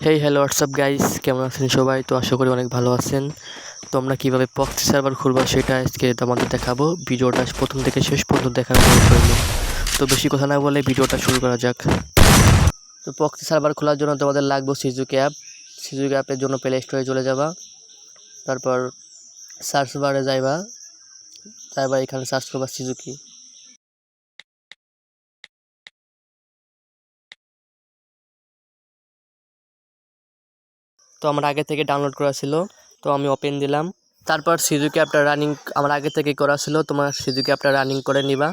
Hey hello WhatsApp guys কেমন আছেন সবাই? তো আশা করি অনেক ভালো আছেন। তোমরা কীভাবে পক্সি সার্ভার খুলবা সেটা আজকে তোমাদের দেখাবো। ভিডিওটা প্রথম থেকে শেষ পর্যন্ত দেখার অনুরোধ করব তো বেশি কথা না বলে ভিডিওটা শুরু করা যাক। তো পক্সি সার্ভার খোলার জন্য তোমাদের লাগবে সিজুকি অ্যাপ সিজুকি অ্যাপের জন্য প্লে স্টোরে চলে যাবা। তারপর সার্চ বারে যাইবা। তারপর এখানে সার্চ করবা সিজুকি তো আমার আগে থেকে ডাউনলোড করা ছিল, তো আমি ওপেন দিলাম। তারপর সিজুকি অ্যাপটা রানিং আমার আগে থেকে করা ছিল, তোমার সিজুকি অ্যাপটা রানিং করে নিবা।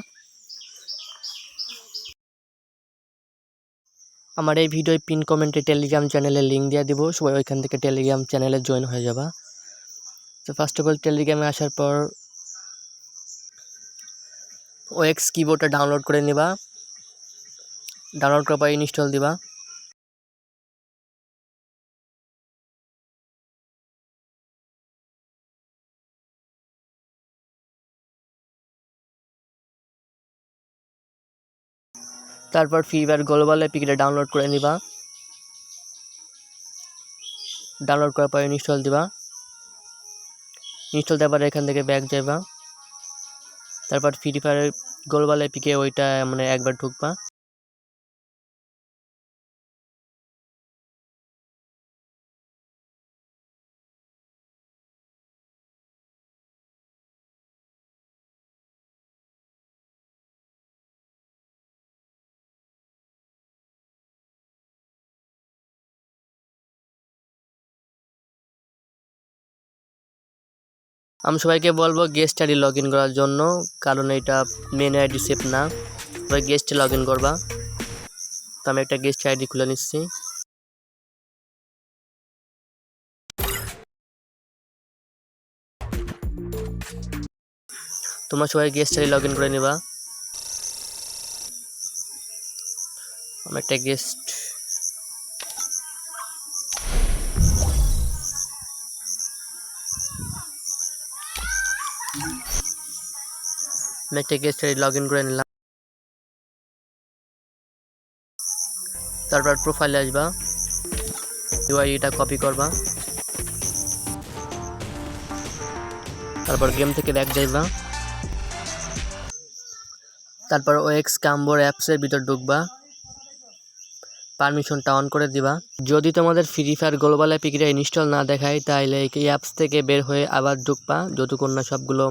আমার এই ভিডিও পিন কমেন্টে টেলিগ্রাম চ্যানেলে লিঙ্ক দিয়ে দিব, সবাই ওইখান থেকে টেলিগ্রাম চ্যানেলে জয়েন হয়ে যাবা। তো ফার্স্ট অফ অল টেলিগ্রামে আসার পর ওএক্স কিবোর্ডটা ডাউনলোড করে নিবা। ডাউনলোড করার পর ইনস্টল দিবা। তারপর ফ্রি ফায়ার গ্লোবাল এপিকটা ডাউনলোড করে নিবা। ডাউনলোড করার পরে ইনস্টল দিবা। ইনস্টল দেওয়ার পরে এখান থেকে ব্যাক যাইবা। তারপর ফ্রি ফায়ার গ্লোবাল এপিকে ওইটা মানে একবার ঢুকবা। আমি সবাইকে বলব গেস্ট আইডি লগ ইন করার জন্য, কারণ এটা মেন আইডি সেভ না। সবাই গেস্টে লগ ইন করবা। তো আমি একটা গেস্ট আইডি খুলে নিচ্ছি। তোমরা সবাই গেস্ট আইডি লগ ইন করে নিবা। আমি একটা গেস্ট আমি গেস্ট আইডি লগ ইন করে নিলাম। তারপর প্রোফাইলে আসবা। ইউআইডিটা কপি করবা। তারপর গেম থেকে ব্যাক যাইবা। তারপর ওএক্স কাম্বোর অ্যাপসের ভিতর ঢুকবা। পারমিশনটা অন করে দিবা। যদি তোমাদের ফ্রি ফায়ার গ্লোবাল অ্যাপিকটা ইনস্টল না দেখায় তাহলে এই অ্যাপস থেকে বের হয়ে আবার ঢুকবা, যতক্ষণ না সবগুলো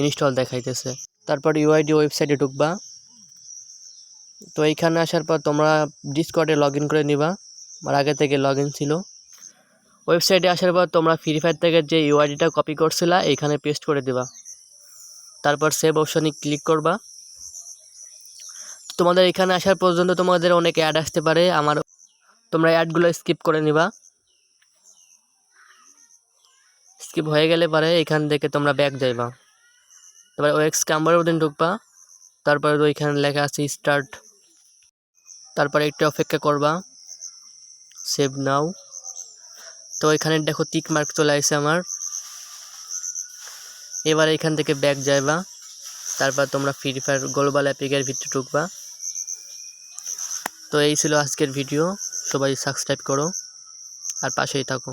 ইনস্টল দেখাইতেছে। তারপর ইউআইডি ওয়েবসাইটে ঢুকবা। তো এইখানে আসার পর তোমরা ডিসকর্ডে লগ ইন করে নিবা। আমার আগে থেকে লগ ইন ছিল ওয়েবসাইটে আসার পর তোমরা ফ্রি ফায়ার থেকে যে ইউআইডিটা কপি করছিলা, এইখানে পেস্ট করে দিবা। তারপর সেভ অপশনে ক্লিক করবা। তোমাদের এখানে আসার পর্যন্ত তোমাদের অনেক অ্যাড আসতে পারে। আমার তোমরা অ্যাডগুলো স্কিপ করে নিবা। স্কিপ হয়ে গেলে পারে এখান থেকে তোমরা ব্যাক যাইবা। তারপরে ওএক্স কাম্বারের মধ্যে ঢুকবা। তারপরে ওইখানে লেখা আছে স্টার্ট তারপরে একটু অপেক্ষা করবা। সেভ নাও তো এখানে দেখো টিক মার্ক চলে আসছে আমার। এবার এখান থেকে ব্যাক যাইবা। তারপর তোমরা ফ্রি ফায়ার গ্লোবাল অ্যাপিকের ভিতরে ঢুকবা। তো এই ছিল আজকের ভিডিও সবাই সাবস্ক্রাইব করো। আর পাশেই থাকো।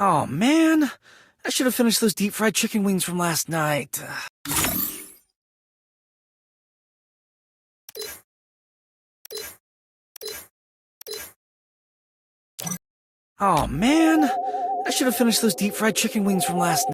Oh man, I should have finished those deep fried chicken wings from last night. Oh man, I should have finished those deep fried chicken wings from last night.